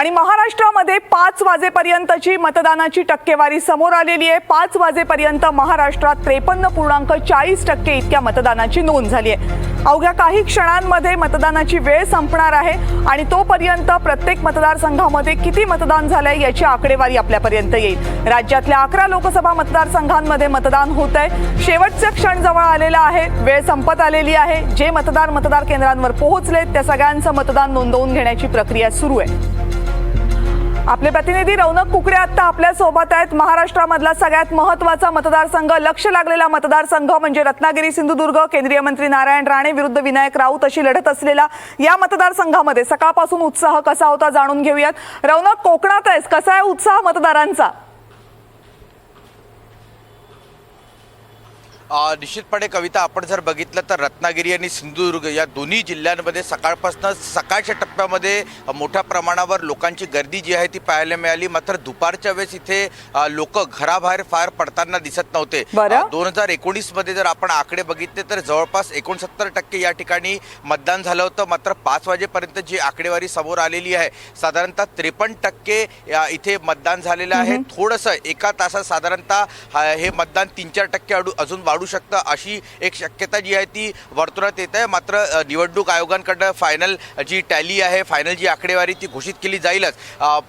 आणि महाराष्ट्रामध्ये पाच वाजेपर्यंतची मतदानाची टक्केवारी समोर आलेली आहे. पाच वाजेपर्यंत महाराष्ट्रात त्रेपन्न पूर्णांक चाळीस टक्के इतक्या मतदानाची नोंद झाली आहे. अवघ्या काही क्षणांमध्ये मतदानाची वेळ संपणार आहे आणि तोपर्यंत प्रत्येक मतदारसंघामध्ये किती मतदान झालंय याची आकडेवारी आपल्यापर्यंत येईल. राज्यातल्या अकरा लोकसभा मतदारसंघांमध्ये मतदान होत आहे. शेवटचा क्षण जवळ आलेला आहे. वेळ संपत आलेली आहे. जे मतदार मतदार केंद्रांवर पोहोचले त्या सगळ्यांचं मतदान नोंदवून घेण्याची प्रक्रिया सुरू आहे. आपले प्रतिनिधी रौनक कुकडे आता आपल्यासोबत आहेत. महाराष्ट्रामधला सगळ्यात महत्त्वाचा मतदारसंघ लक्ष लागलेला मतदारसंघ म्हणजे रत्नागिरी सिंधुदुर्ग केंद्रीय मंत्री नारायण राणे विरुद्ध विनायक राऊत अशी लढत असलेला या मतदारसंघामध्ये सकाळपासून उत्साह कसा होता जाणून घेऊयात. रौनक कोकणात आहेस. कसा आहे उत्साह मतदारांचा? निश्चितपणे कविता आपण जर बघितलं तर रत्नागिरी आणि सिंधुदुर्ग या दोन्ही जिल्ह्यांमध्ये सकाळपासून सकाळच्या टप्प्यामध्ये मोठ्या प्रमाणावर लोकांची गर्दी जी आहे ती पाहायला मिळाली. मात्र दुपारच्या वेळेस इथे लोक घराबाहेर फार पडताना दिसत नव्हते. दोन हजार एकोणीसमध्ये जर आपण आकडे बघितले तर जवळपास एकोणसत्तर टक्के या ठिकाणी मतदान झालं होतं. मात्र पाच वाजेपर्यंत जी आकडेवारी समोर आलेली आहे साधारणतः त्रेपन्न टक्के इथे मतदान झालेलं आहे. थोडंसं एका तासात साधारणतः हा- हे मतदान तीन चार टक्के अडू अजून वाढू शकतं अशी एक शक्यता जी आहे ती वर्तवण्यात येत आहे. मात्र निवडणूक आयोगांकडनं फायनल जी टॅली आहे फायनल जी आकडेवारी ती घोषित केली जाईलच.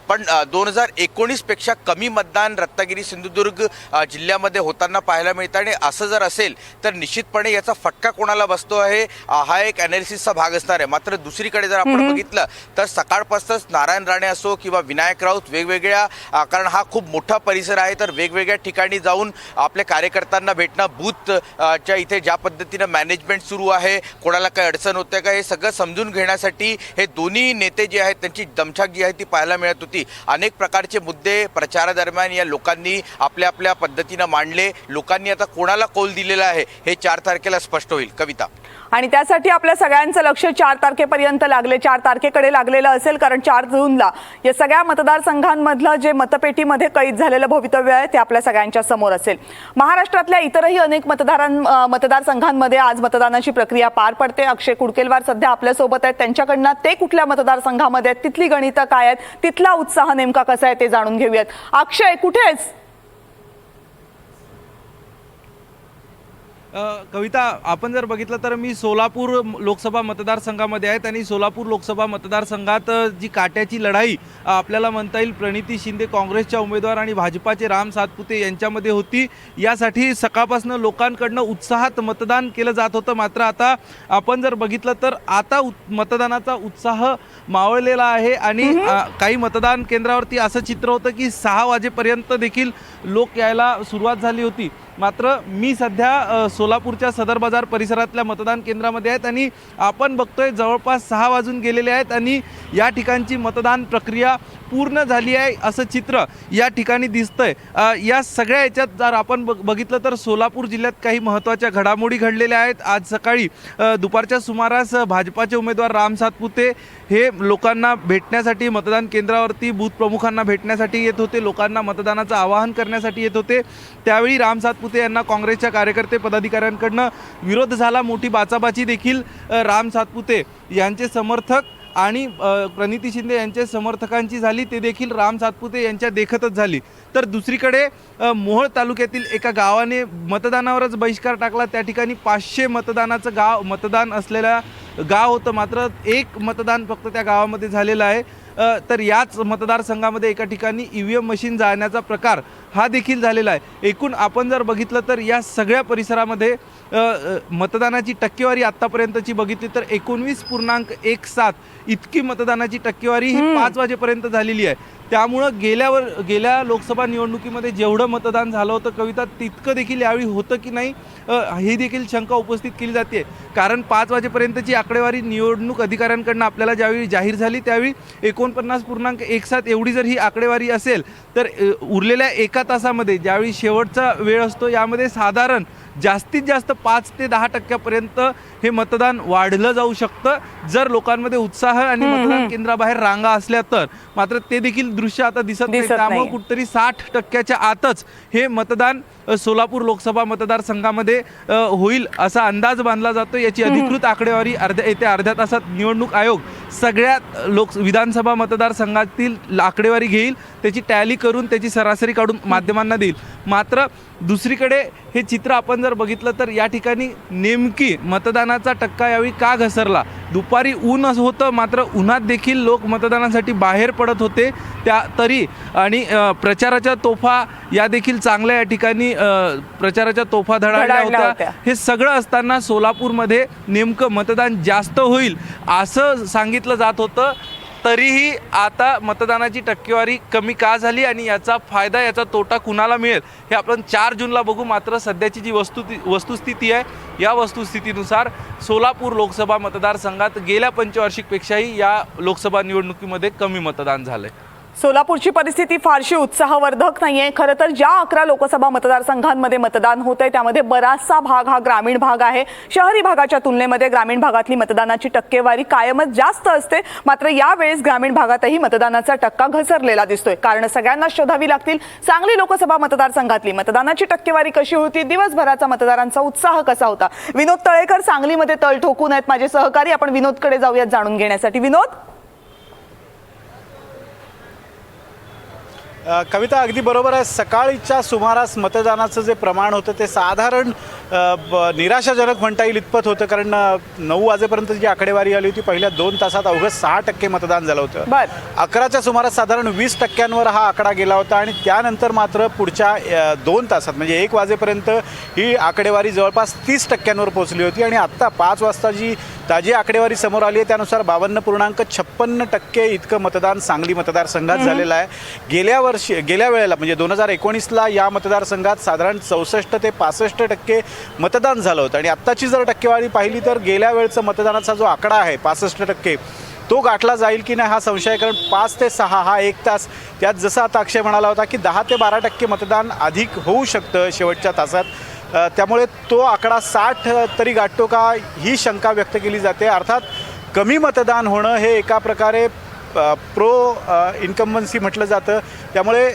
पण दोन हजार एकोणीसपेक्षा कमी मतदान रत्नागिरी सिंधुदुर्ग जिल्ह्यामध्ये होताना पाहायला मिळतं आणि असं जर असेल तर निश्चितपणे याचा फटका कोणाला बसतो आहे? हा एक अनालिसिसचा भाग असणार आहे. मात्र दुसरीकडे जर आपण बघितलं तर सकाळपासूनच नारायण राणे असो किंवा विनायक राऊत वेगवेगळ्या कारण हा खूप मोठा परिसर आहे तर वेगवेगळ्या ठिकाणी जाऊन आपल्या कार्यकर्त्यांना भेटणं बूथ च्या इथे ज्या पद्धतीनं मॅनेजमेंट सुरू आहे कोणाला काय अडचण होते का हे सगळं समजून घेण्यासाठी हे दोन्ही नेते जे आहेत त्यांची दमछाक जी आहे ती पाहायला मिळत होती. अनेक प्रकारचे मुद्दे प्रचारादरम्यान या लोकांनी आपल्या आपल्या पद्धतीनं मांडले. लोकांनी आता कोणाला कौल दिलेला आहे हे चार तारखेला स्पष्ट होईल. कविता. आणि त्यासाठी आपल्या सगळ्यांचं लक्ष चार तारखेपर्यंत लागले चार तारखेकडे लागलेलं असेल कारण चार जूनला या सगळ्या मतदारसंघांमधलं जे मतपेटीमध्ये कैद झालेलं भवितव्य आहे ते आपल्या सगळ्यांच्या समोर असेल. महाराष्ट्रातल्या इतरही अनेक मतदारां मतदारसंघांमध्ये आज मतदानाची प्रक्रिया पार पडते. अक्षय कुडकेलवार सध्या आपल्यासोबत आहेत. त्यांच्याकडनं ते कुठल्या मतदारसंघामध्ये आहेत? तिथली गणितं काय आहेत? तिथला उत्साह नेमका कसा आहे ते जाणून घेऊयात. अक्षय कुठे आहेस? कविता आपण जर बघितलं तर मी सोलापूर लोकसभा मतदारसंघामध्ये आहेत आणि सोलापूर लोकसभा मतदारसंघात जी काट्याची लढाई आपल्याला म्हणता येईल प्रणिती शिंदे काँग्रेसच्या उमेदवार आणि भाजपाचे राम सातपुते यांच्यामध्ये होती. यासाठी सकाळपासून लोकांकडनं उत्साहात मतदान केलं जात होतं. मात्र आता आपण जर बघितलं तर आता मतदानाचा उत्साह मावळलेला आहे आणि काही मतदान केंद्रावरती असं चित्र होतं की सहा वाजेपर्यंत देखील लोक यायला सुरुवात झाली होती. मात्र मी सध्या सोलापूरच्या सदर बाजार परिसरातल्या मतदान केंद्रामध्ये आहेत आणि आपण बघतोय जवळपास सहा वाजून गेलेले आहेत आणि या ठिकाणची मतदान प्रक्रिया पूर्ण झाली आहे असं चित्र या ठिकाणी दिसतंय. या सगळ्या याच्यात जर आपण बघ बघितलं तर सोलापूर जिल्ह्यात काही महत्त्वाच्या घडामोडी घडलेल्या आहेत. आज सकाळी दुपारच्या सुमारास भाजपाचे उमेदवार राम सातपुते हे लोकांना भेटण्यासाठी मतदान केंद्रावरती बूथ प्रमुखांना भेटण्यासाठी येत होते. लोकांना मतदानाचं आवाहन करण्यासाठी येत होते. त्यावेळी राम सातपुते यांना काँग्रेसच्या कार्यकर्ते पदाधिकाऱ्यांकडनं विरोध झाला. मोठी बाचाबाची देखील राम सातपुते यांचे समर्थक आणि प्रणिती शिंदे यांच्या समर्थकांची झाली. ते देखील राम सातपुते यांच्या देखतच झाली. तर दुसरीकडे मोहळ मोहोळ तालुक्यातील एका गावाने मतदानावरच बहिष्कार टाकला. त्या ठिकाणी पाचशे मतदानाचं गाव मतदान असलेल्या गाव होतं. मात्र एक मतदान फक्त त्या गावामध्ये झालेलं आहे. तर याच मतदारसंघामध्ये एका ठिकाणी ई व्ही एम मशीन जाळण्याचा प्रकार हा देखील झालेला आहे. एकूण आपण जर बघितलं तर या सगळ्या परिसरामध्ये मतदानाची टक्केवारी आत्तापर्यंतची बघितली तर एकोणवीस पूर्णांक एक सात इतकी मतदानाची टक्केवारी ही पाच वाजेपर्यंत झालेली आहे. त्यामुळं गेल्यावर गेल्या लोकसभा निवडणुकीमध्ये जेवढं मतदान झालं होतं कविता तितकं देखील यावेळी होतं की नाही ही देखील शंका उपस्थित केली जाते. कारण पाच वाजेपर्यंतची आकडेवारी निवडणूक अधिकाऱ्यांकडनं आपल्याला ज्यावेळी जाहीर झाली त्यावेळी एकोणपन्नास पूर्णांक एक सात एवढी जर ही आकडेवारी असेल तर उरलेल्या एका तासामध्ये ज्यावेळी शेवटचा वेळ असतो यामध्ये साधारण जास्तीत जास्त पाच ते दहा टक्क्यापर्यंत हे मतदान वाढलं जाऊ शकतं. जर लोकांमध्ये उत्साह आणि मतदान केंद्राबाहेर रांगा असल्या तर मात्र ते देखील दृश्य आता दिसत नाही. त्यामुळे. कुठतरी साठ टक्क्याच्या आतच हे मतदान सोलापूर लोकसभा मतदारसंघामध्ये होईल असा अंदाज बांधला जातो याची अधिकृत आकडेवारी अर्ध्या येत्या अर्ध्या तासात निवडणूक आयोग सगळ्यात लोक विधानसभा मतदारसंघातील आकडेवारी घेईल त्याची टॅली करून त्याची सरासरी काढून माध्यमांना देईल. मात्र दुसरीकडे हे चित्र आपण जर बघितलं तर या ठिकाणी नेमकी मतदानाचा टक्का यावेळी का घसरला? दुपारी ऊन असं होतं मात्र उन्हात देखील लोक मतदानासाठी बाहेर पडत होते त्या तरी. आणि प्रचाराच्या तोफा या देखील चांगल्या या ठिकाणी प्रचाराच्या तोफा धडाडल्या होत्या. हे सगळं असताना सोलापूरमध्ये नेमकं मतदान जास्त होईल असं सांगितलं जात होतं. तरीही आता मतदानाची टक्केवारी कमी का झाली आणि याचा फायदा याचा तोटा कुणाला मिळेल? हे आपण चार जूनला बघू. मात्र सध्याची जी वस्तु वस्तुस्थिती आहे या वस्तुस्थितीनुसार सोलापूर लोकसभा मतदारसंघात गेल्या पंचवार्षिकपेक्षाही या लोकसभा निवडणुकीमध्ये कमी मतदान झालं आहे सोलापूरची परिस्थिती फारशी उत्साहवर्धक नाहीये. खरं तर ज्या अकरा लोकसभा मतदारसंघांमध्ये मतदान होत आहे त्यामध्ये बराचसा भाग हा ग्रामीण भाग आहे. शहरी भागाच्या तुलनेमध्ये ग्रामीण भागातली मतदानाची टक्केवारी कायमच जास्त असते. मात्र यावेळेस ग्रामीण भागातही मतदानाचा टक्का घसरलेला दिसतोय. कारण सगळ्यांना शोधावी लागतील सांगली लोकसभा मतदारसंघातली. मतदानाची टक्केवारी कशी होती? दिवसभराचा मतदारांचा उत्साह कसा होता? विनोद तळेकर सांगलीमध्ये तळ ठोकून आहेत. माझे सहकारी आपण विनोदकडे जाऊयात जाणून घेण्यासाठी. विनोद? कविता अगदी बरोबर आहे. सकाळीच्या सुमारास मतदानाचं जे प्रमाण होतं ते साधारण निराशाजनक म्हणता येईल इतपत होतं. कारण नऊ वाजेपर्यंत जी आकडेवारी आली होती पहिल्या दोन तासात अवघं सहा टक्के मतदान झालं होतं. अकराच्या सुमारास साधारण वीस टक्क्यांवर हा आकडा गेला होता आणि त्यानंतर मात्र पुढच्या दोन तासात म्हणजे एक वाजेपर्यंत ही आकडेवारी जवळपास तीस टक्क्यांवर पोहोचली होती. आणि आत्ता पाच वाजता जी ताजी आकडेवारी समोर आली आहे त्यानुसार बावन्न पूर्णांक छप्पन्न टक्के इतकं मतदान सांगली मतदारसंघात झालेलं आहे. गेल्या वर्षी गेल्या वेळेला म्हणजे दोन हजार एकोणीसला या मतदारसंघात साधारण चौसष्ट ते पासष्ट टक्के मतदान झालं होतं. आणि आत्ताची जर टक्केवारी पाहिली तर गेल्या वेळचा मतदानाचा जो आकडा आहे पासष्ट टक्के तो गाठला जाईल की नाही हा संशय कारण पाच ते सहा हा एक तास त्यात जसा आता अक्षय म्हणाला होता की दहा ते बारा टक्के मतदान अधिक होऊ शकतं शेवटच्या तासात. त्यामुळे तो आकडा साठ तरी गाठतो का ही शंका व्यक्त केली जाते. अर्थात कमी मतदान होणं हे एका प्रकारे प्रो इन्कम्बन्सी म्हटलं जातं. त्यामुळे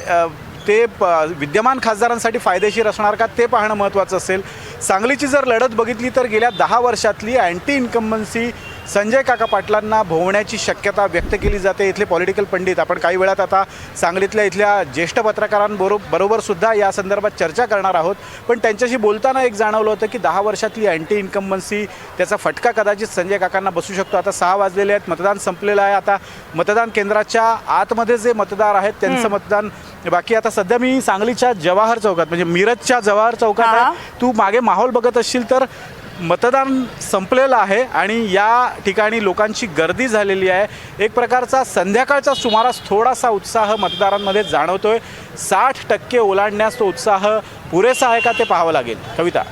ते प विद्यमान खासदारांसाठी फायदेशीर असणार का ते पाहणं महत्त्वाचं असेल. सांगलीची जर लढत बघितली तर गेल्या दहा वर्षातली अँटी इन्कम्बन्सी संजय काका पाटलांना भोवण्याची शक्यता व्यक्त केली जाते इथले पॉलिटिकल पंडित. आपण काही वेळात आता सांगलीतल्या इथल्या ज्येष्ठ पत्रकारांबरो बरोबर सुद्धा या संदर्भात चर्चा करणार आहोत. पण त्यांच्याशी बोलताना एक जाणवलं होतं की दहा वर्षातली अँटी इन्कम्बन्सी त्याचा फटका कदाचित संजय काकांना बसू शकतो. आता सहा वाजलेले आहेत मतदान संपलेलं आहे. आता मतदान केंद्राच्या आतमध्ये जे मतदार आहेत त्यांचं मतदान बाकी आता सध्या मी सांगलीच्या जवाहर चौकात म्हणजे मिरजच्या जवाहर चौकात तू मागे माहोल बघत असशील तर मतदान संपलेलं आहे आणि या ठिकाणी लोकांची गर्दी झालेली आहे. एक प्रकारचा संध्याकाळचा सुमारास थोडासा उत्साह मतदारांमध्ये जाणवतोय. साठ टक्के ओलांडण्यास तो उत्साह पुरेसा आहे का ते पाहावं लागेल. कविता.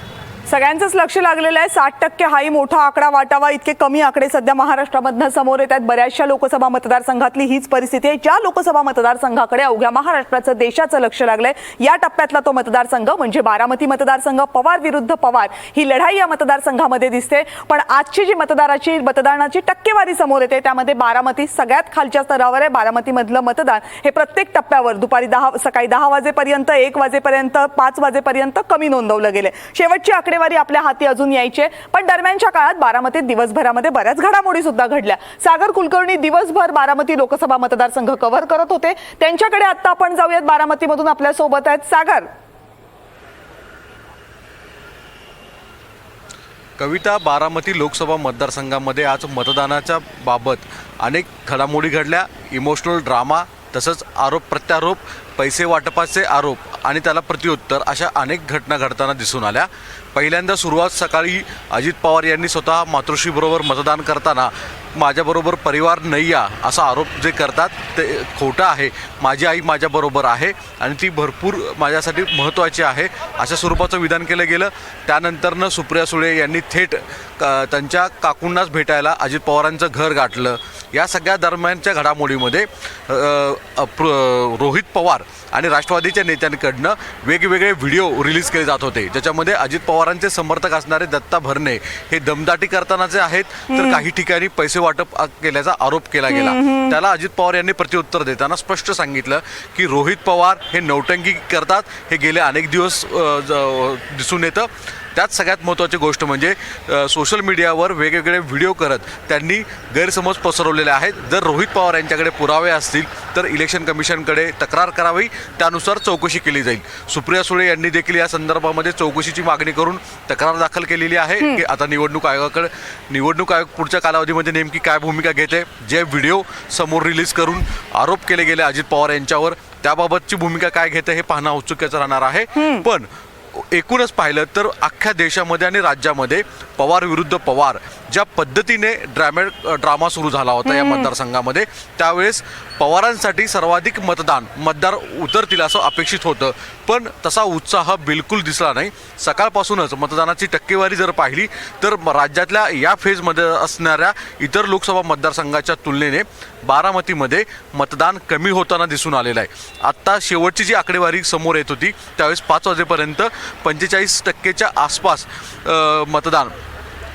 सगळ्यांचंच लक्ष लागलेलं आहे. साठ टक्के हाही मोठा आकडा वाटावा इतके कमी आकडे सध्या महाराष्ट्रामधनं समोर येत आहेत. बऱ्याचशा लोकसभा मतदारसंघातली हीच परिस्थिती आहे. ज्या लोकसभा मतदारसंघाकडे अवघ्या महाराष्ट्राचं देशाचं लक्ष लागलंय या टप्प्यातला तो मतदारसंघ म्हणजे बारामती मतदारसंघ पवार विरुद्ध पवार. ही लढाई या मतदारसंघामध्ये दिसते. पण आजची जी मतदाराची मतदानाची टक्केवारी समोर येते त्यामध्ये बारामती सगळ्यात खालच्या स्तरावर आहे. बारामतीमधलं मतदान हे प्रत्येक टप्प्यावर दुपारी दहा सकाळी दहा वाजेपर्यंत एक वाजेपर्यंत पाच वाजेपर्यंत कमी नोंदवलं गेलं शेवटची आकडे आकडेवारी आपल्या हाती अजून यायची आहे. पण दरम्यानच्या काळात बारामतीत दिवसभरामध्ये बऱ्याच घडामोडी सुद्धा घडल्या. सागर कुलकर्णी दिवसभर बारामती लोकसभा मतदारसंघ कव्हर करत होते. त्यांच्याकडे आता आपण जाऊयात बारामतीमधून आपल्यासोबत आहेत. सागर. कविता बारामती लोकसभा मतदारसंघामध्ये आज मतदानाच्या बाबत अनेक घडामोडी घडल्या. इमोशनल ड्रामा तसंच आरोप प्रत्यारोप पैसे वाटपाचे आरोप. आणि त्याला प्रत्युत्तर अशा अनेक घटना घडताना दिसून आल्या. पहिल्यांदा सुरुवात सकाळी अजित पवार यांनी स्वतः मातृश्रीबरोबर मतदान करताना माझ्याबरोबर परिवार नाही या असा आरोप जे करतात ते खोटं आहे. माझी आई माझ्याबरोबर आहे आणि ती भरपूर माझ्यासाठी महत्त्वाची आहे अशा स्वरूपाचं विधान केलं गेलं. त्यानंतरनं सुप्रिया सुळे यांनी थेट क- त्यांच्या काकूंनाच भेटायला अजित पवारांचं घर गाठलं. या सगळ्या दरम्यानच्या घडामोडीमध्ये रोहित पवार आणि राष्ट्रवादीच्या नेत्यांकडनं वेगवेगळे व्हिडिओ रिलीज केले जात होते. ज्याच्यामध्ये अजित पवारांचे समर्थक असणारे दत्ता भरणे हे दमदाटी करतानाचे आहेत. तर काही ठिकाणी पैसे वाटप केल्याचा आरोप केला गेला. त्याला अजित पवार यांनी प्रत्युत्तर देताना स्पष्ट सांगितलं की रोहित पवार हे नौटंकी करतात. हे गेले अनेक दिवस दिसून येतं. त्यात सगळ्यात महत्त्वाची गोष्ट म्हणजे सोशल मीडियावर वेगवेगळे व्हिडिओ करत त्यांनी गैरसमज पसरवलेले आहेत. जर रोहित पवार यांच्याकडे पुरावे असतील तर इलेक्शन कमिशनकडे तक्रार करावी. त्यानुसार चौकशी केली जाईल. सुप्रिया सुळे यांनी देखील या संदर्भामध्ये चौकशीची मागणी करून तक्रार दाखल केलेली आहे की आता निवडणूक आयोगाकडे निवडणूक आयोग पुढच्या कालावधीमध्ये नेमकी काय भूमिका घेते जे व्हिडिओ समोर रिलीज करून आरोप केले गेले अजित पवार यांच्यावर त्याबाबतची भूमिका काय घेते हे पाहणं औत्सुक्याचं राहणार आहे. पण एकूणच पाहिलं तर अख्ख्या देशामध्ये आणि राज्यामध्ये पवार विरुद्ध पवार ज्या पद्धतीने ड्रॅमे ड्रामा सुरू झाला होता या मतदारसंघामध्ये त्यावेळेस पवारांसाठी सर्वाधिक मतदान मतदार उतरतील असं अपेक्षित होतं. पण तसा उत्साह बिलकुल दिसला नाही. सकाळपासूनच मतदानाची टक्केवारी जर पाहिली तर राज्यातल्या या फेजमध्ये असणाऱ्या इतर लोकसभा मतदारसंघाच्या तुलनेने बारामतीमध्ये मतदान कमी होताना दिसून आलेलं आहे. आत्ता शेवटची जी आकडेवारी समोर येत होती त्यावेळेस पाच वाजेपर्यंत पंचेचाळीस टक्केच्या आसपास मतदान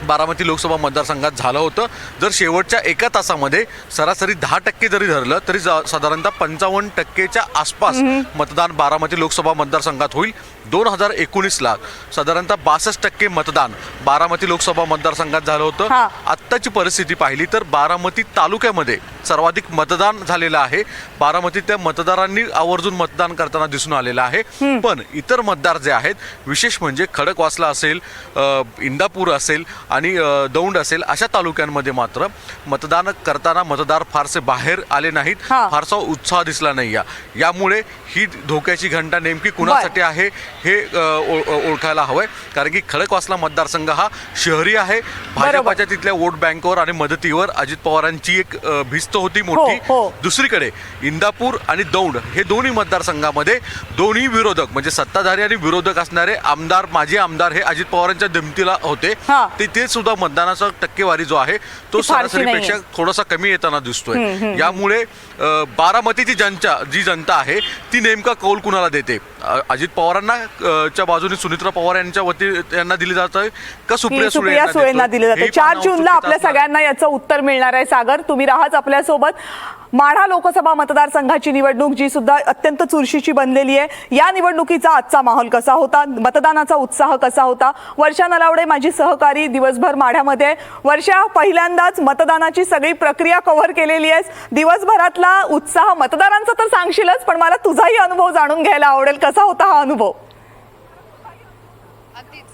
बारामती लोकसभा मतदारसंघात झालं होतं. जर शेवटच्या एका तासामध्ये सरासरी दहा टक्के जरी धरलं तरी साधारणतः पंचावन्न टक्केच्या आसपास मतदान बारामती लोकसभा मतदारसंघात होईल. दोन हजार एकोणीसला साधारणतः बासष्ट टक्के मतदान बारामती लोकसभा मतदारसंघात झालं होतं. आत्ताची परिस्थिती पाहिली तर बारामती तालुक्यामध्ये सर्वाधिक मतदान झालेलं आहे. बारामतीत त्या मतदारांनी आवर्जून मतदान करताना दिसून आलेलं आहे. पण इतर मतदार जे आहेत विशेष म्हणजे खडकवासला असेल इंदापूर असेल आणि दौंड असेल अशा तालुक्यांमध्ये मात्र मतदान करताना मतदार फारसे बाहेर आले नाहीत. हा. फारसा उत्साह दिसला नाही यामुळे ही धोक्याची घंटा नेमकी कुणासाठी आहे हे ओळखायला हवंय. कारण की खडकवासला मतदारसंघ हा शहरी आहे. भाजपाच्या तिथल्या वोट बँकवर आणि मदतीवर अजित पवारांची एक भिस्त होती मोठी. हो. दुसरीकडे इंदापूर आणि दौंड हे दोन्ही मतदारसंघामध्ये दोन्ही विरोधक म्हणजे सत्ताधारी आणि विरोधक असणारे आमदार माजी आमदार हे अजित पवारांच्या दिमतीला होते. हा. ते ते सुद्धा मतदानाचा टक्केवारी जो आहे तो सरासरीपेक्षा. थोडासा कमी येताना दिसतोय. यामुळे बारामतीची जनता जी जनता आहे ती नेमका कौल कुणाला देते? अजित पवारांना च्या बाजूने सुनित्रा पवार यांच्या वती यांना दिली जात आहे का सुप्रिया सुळे सुळेंना दिले जाते. चार जूनला आपल्या. सगळ्यांना याचं उत्तर मिळणार आहे सागर. तुम्ही राहाच आपल्यासोबत. माढा लोकसभा मतदारसंघाची निवडणूक जी सुद्धा अत्यंत चुरशीची बनलेली आहे या निवडणुकीचा आजचा माहोल कसा होता? मतदानाचा उत्साह कसा होता? वर्षा नलावडे माझी सहकारी दिवसभर माढ्यामध्ये. वर्षा पहिल्यांदाच मतदानाची सगळी प्रक्रिया कव्हर केलेली आहेस. दिवसभरातला उत्साह मतदारांचा तर सांगशीलच पण मला तुझाही अनुभव जाणून घ्यायला आवडेल. कसा होता हा अनुभव अगदीच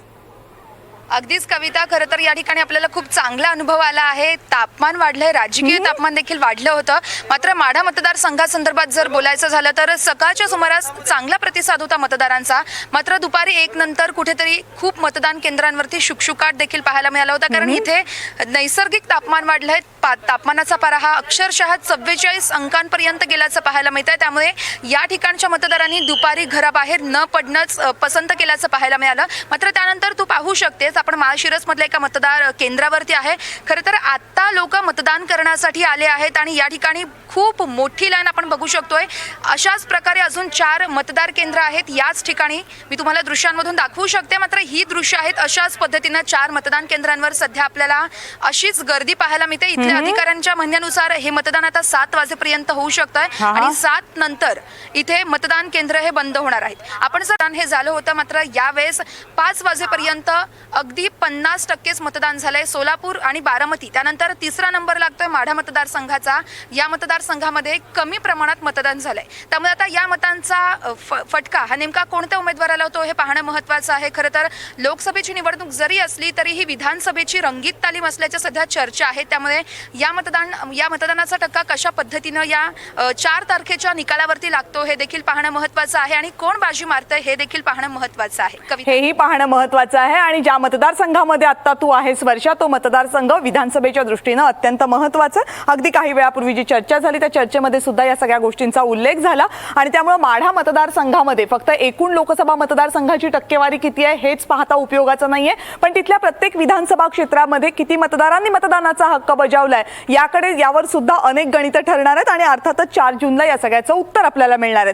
अगदीच कविता खरं तर या ठिकाणी आपल्याला खूप चांगला अनुभव आला आहे. तापमान वाढलंय राजकीय तापमान देखील वाढलं होतं. मात्र माढा मतदारसंघासंदर्भात जर बोलायचं झालं तर सकाळच्या सुमारास चांगला प्रतिसाद होता मतदारांचा. मात्र दुपारी एक नंतर कुठेतरी खूप मतदान केंद्रांवरती शुकशुकाट देखील पाहायला मिळाला होता. कारण इथे नैसर्गिक तापमान वाढलंय. तापमानाचा पारा हा अक्षरशः चव्वेचाळीस अंकांपर्यंत गेल्याचं पाहायला मिळत आहे त्यामुळे या ठिकाणच्या मतदारांनी दुपारी घराबाहेर न पडणंच पसंत केल्याचं पाहायला मिळालं. मात्र त्यानंतर तू पाहू शकतेस आपण माळशिरस मधल्या एका मतदार केंद्रावरती आहे. खरं तर आता लोक मतदान करण्यासाठी आले आहेत आणि या ठिकाणी खूप मोठी लाईन आपण बघू शकतोय. अशाच प्रकारे अजून चार मतदार केंद्र आहेत. याच ठिकाणी मी तुम्हाला दृश्यांमधून दाखवू शकते. मात्र ही दृश्य आहेत अशाच पद्धतीनं चार मतदान केंद्रांवर सध्या आपल्याला अशीच गर्दी पाहायला मिळते. इथल्या अधिकाऱ्यांच्या म्हणण्यानुसार हे मतदान आता सात वाजेपर्यंत होऊ शकतं हा. आणि सात नंतर इथे मतदान केंद्र हे बंद होणार आहेत. आपण जर हे झालं होतं मात्र यावेळेस पाच वाजेपर्यंत अगदी पन्नास टक्केच मतदान झालंय सोलापूर आणि बारामती. त्यानंतर तिसरा नंबर लागतोय माढा मतदारसंघाचा. या मतदारसंघामध्ये कमी प्रमाणात मतदान झालंय. त्यामुळे आता या मतांचा फ- फटका हा नेमका कोणत्या उमेदवाराला होतो हे पाहणं महत्वाचं आहे. खरं तर लोकसभेची निवडणूक जरी असली तरीही विधानसभेची रंगीत तालीम असल्याच्या सध्या चर्चा आहे. त्यामुळे या मतदान या मतदानाचा टक्का कशा पद्धतीनं या चार तारखेच्या निकालावरती लागतो हे देखील पाहणं महत्वाचं आहे. आणि कोण बाजी मारतंय हे देखील पाहणं महत्वाचं आहे. हेही पाहणं महत्वाचं आहे. आणि ज्या मतदारसंघामध्ये आता तू आहेस वर्षा. तो मतदारसंघ विधानसभेच्या दृष्टीनं अत्यंत महत्त्वाचा. अगदी काही वेळापूर्वी जी चर्चा झाली त्या चर्चेमध्ये सुद्धा या सगळ्या गोष्टींचा उल्लेख झाला. आणि त्यामुळे माढा मतदारसंघामध्ये फक्त एकूण लोकसभा मतदारसंघाची टक्केवारी किती आहे हेच पाहता उपयोगाचं नाहीये. पण तिथल्या प्रत्येक विधानसभा क्षेत्रामध्ये किती मतदारांनी मतदानाचा हक्क बजावलाय याकडे यावर सुद्धा अनेक गणितं ठरणार आहेत आणि अर्थातच चार जूनला या सगळ्याचं उत्तर आपल्याला मिळणार आहे